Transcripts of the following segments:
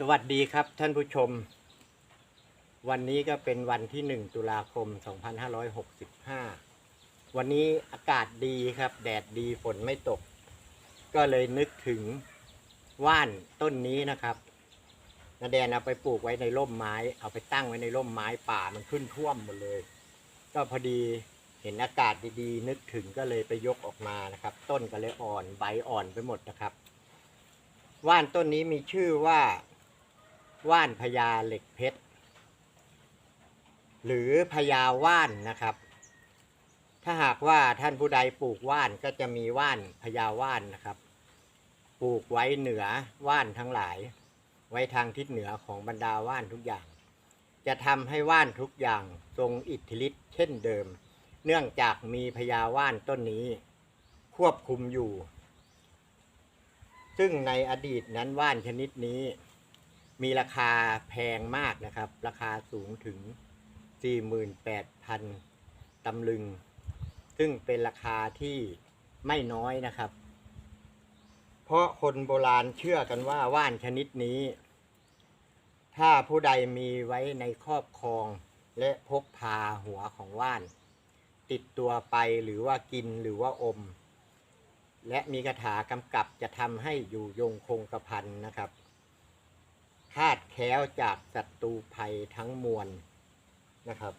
สวัสดีครับท่านผู้ชม วันนี้ก็เป็นวันที่ 1 ตุลาคม 2565 วันนี้อากาศดีครับ แดดดีฝนไม่ตก ก็เลยนึกถึงว่านต้นนี้นะครับนาแดนเอาไปปลูกไว้ในร่มไม้ เอาไปตั้งไว้ในร่มไม้ป่ามันขึ้นท่วมหมดเลย ก็พอดีเห็นอากาศดีๆ นึกถึงก็เลยไปยกออกมานะครับ ต้นก็เลยอ่อนใบอ่อนไปหมดนะครับ ว่านต้นนี้มีชื่อว่า ว่านพญาเหล็กเพชร หรือพญาว่านนะครับ ถ้าหากว่าท่านผู้ใดปลูกว่านก็จะมีว่านพญาว่านนะครับ ปลูกไว้เหนือว่านทั้งหลาย ไว้ทางทิศเหนือของบรรดาว่านทุกอย่าง จะทำให้ว่านทุกอย่างทรงอิทธิฤทธิ์เช่นเดิม เนื่องจากมีพญาว่านต้นนี้ ควบคุมอยู่ ซึ่งในอดีตนั้นว่านชนิดนี้ มีราคาแพงมากนะครับ ราคาสูงถึง 48,000ตำลึง ซึ่งเป็นราคาที่ไม่น้อยนะครับ เพราะคนโบราณเชื่อกันว่าว่านชนิดนี้ ถ้าผู้ใดมีไว้ในครอบครองและพกพาหัวของว่าน ติดตัวไปหรือว่ากินหรือว่าอม และมีคาถากำกับจะทำให้อยู่ยงคงกระพันนะครับ คาดแคล้วจากศัตรูภัยทั้งมวลนะครับ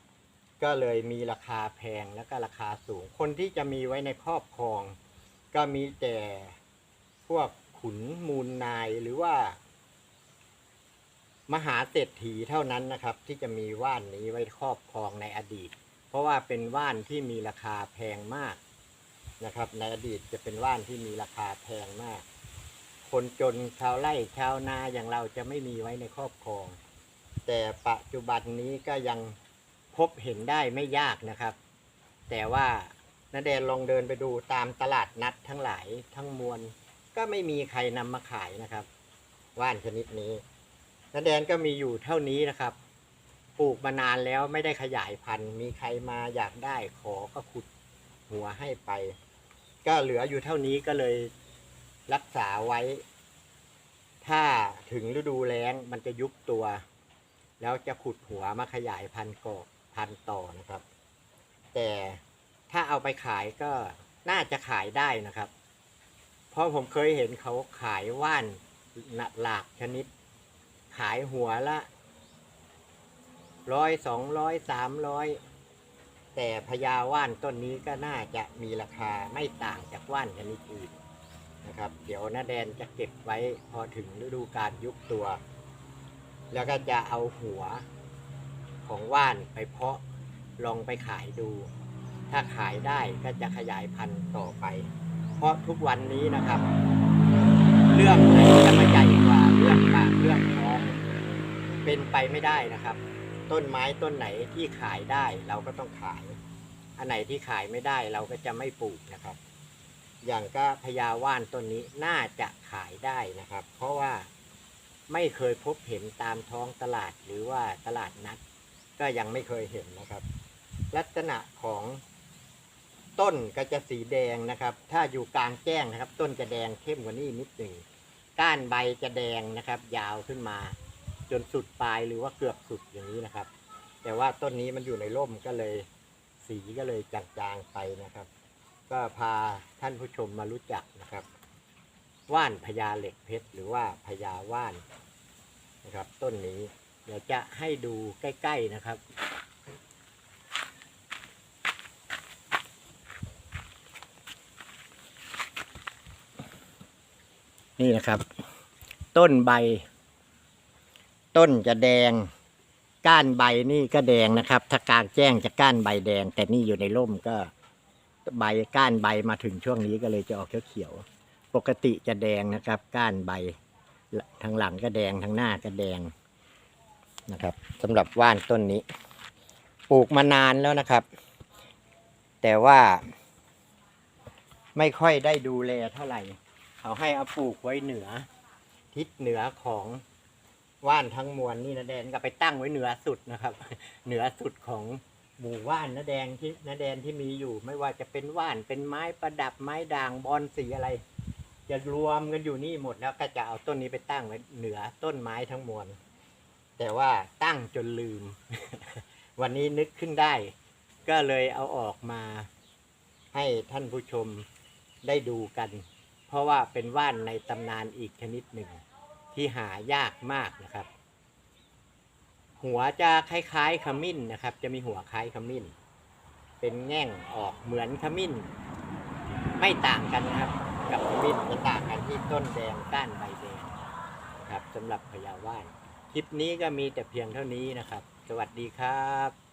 ก็เลยมีราคาแพงและก็ราคาสูง คนที่จะมีไว้ในครอบครอง ก็มีแต่พวกขุนมูลนายหรือว่า มหาเศรษฐีเท่านั้นนะครับ ที่จะมีว่านนี้ไว้ครอบครองในอดีต เพราะว่าเป็นว่านที่มีราคาแพงมากนะครับ ในอดีตจะเป็นว่านที่มีราคาแพงมาก คนจนชาวไร่ชาวนาอย่างเราจะไม่มีไว้ในครอบครอง แต่ปัจจุบันนี้ก็ยังพบเห็นได้ไม่ยากนะครับ แต่ว่านาแดนลองเดินไปดูตามตลาดนัดทั้งหลายทั้งมวลก็ไม่มีใครนำมาขายนะครับ ว่านชนิดนี้นาแดนก็มีอยู่เท่านี้นะครับปลูกมานานแล้วไม่ได้ขยายพันธุ์ มีใครมาอยากได้ขอก็ขุดหัวให้ไป ก็เหลืออยู่เท่านี้ก็เลย รักษาไว้ ถ้าถึงฤดูแล้งมันจะยุบตัว แล้วจะขุดหัวมาขยายพันธุ์กอบพันธุ์ต่อนะครับ แต่ถ้าเอาไปขายก็น่าจะขายได้นะครับ เพราะผมเคยเห็นเขาขายว่านหลากชนิด ขายหัวละร้อยสองร้อยสามร้อยแต่พญาว่านต้นนี้ก็น่าจะมีราคาไม่ต่างจากว่านชนิดอื่น นะครับ เดี๋ยวน้าแดนจะเก็บไว้พอถึงฤดูการยุบตัว แล้วก็จะเอาหัวของว่านไปเพาะลองไปขายดู ถ้าขายได้ก็จะขยายพันธุ์ต่อไป เพราะทุกวันนี้นะครับ เรื่องไหนจะมาใหญ่กว่าเรื่องปากเรื่องท้องเป็นไปไม่ได้นะครับ ต้นไม้ต้นไหนที่ขายได้เราก็ต้องขาย อันไหนที่ขายไม่ได้เราก็จะไม่ปลูกนะครับ อย่างก็พญาว่านต้นนี้น่าจะขายได้นะครับ เพราะว่าไม่เคยพบเห็นตามท้องตลาดหรือว่าตลาดนัด ก็ยังไม่เคยเห็นนะครับ ลักษณะของต้นก็จะสีแดงนะครับ ถ้าอยู่กลางแจ้งนะครับ ต้นจะแดงเข้มกว่านี้นิดหนึ่งก้านใบจะแดงนะครับ ยาวขึ้นมา จนสุดปลายหรือว่าเกือบสุดอย่างนี้นะครับ แต่ว่าต้นนี้มันอยู่ในร่มก็เลย สีก็เลยจางๆไปนะครับ ก็พาท่านผู้ชมมารู้จักนะครับ ว่านพญาเหล็กเพชรหรือว่าพญาว่านนะครับต้นนี้เดี๋ยวจะให้ดูใกล้ๆนะครับนี่นะครับ ต้นใบ ต้นจะแดง ก้านใบนี่ก็แดงนะครับ ถ้ากลางแจ้งจะก้านใบแดง แต่นี่อยู่ในร่มก็ ใบก้านใบมาถึงช่วงนี้ก็เลยจะออกเขียวๆปกติจะแดงนะครับ ก้านใบทางหลังก็แดงทางหน้าก็แดงนะครับสำหรับว่านต้นนี้ ปลูกมานานแล้วนะครับ แต่ว่า ไม่ค่อยได้ดูแลเท่าไหร่ เขาให้เอาปลูกไว้เหนือ ทิศเหนือของว่านทั้งมวลนี่นะแดนก็ไปตั้งไว้เหนือสุดนะครับ เหนือสุดของ หมู่ว่านนะแดงที่นะแดนที่มีอยู่ ไม่ว่าจะเป็นว่านเป็นไม้ประดับไม้ด่างบอนสีอะไร จะรวมกันอยู่นี่หมดแล้วก็จะเอาต้นนี้ไปตั้งไว้เหนือต้นไม้ทั้งมวลแต่ว่าตั้งจนลืม วันนี้นึกขึ้นได้ ก็เลยเอาออกมาให้ท่านผู้ชมได้ดูกัน เพราะว่าเป็นว่านในตำนานอีกชนิดหนึ่ง ที่หายากมากนะครับ หัวจะคล้ายๆขมิ้นนะครับ จะมีหัวคล้ายขมิ้น เป็นแง่งออกเหมือนขมิ้น ไม่ต่างกันนะครับ กับขมิ้นจะต่างกันที่ต้นแดงก้านใบแดงครับสำหรับพยาว่านคลิปนี้ก็มีแต่เพียงเท่านี้นะครับ สวัสดีครับ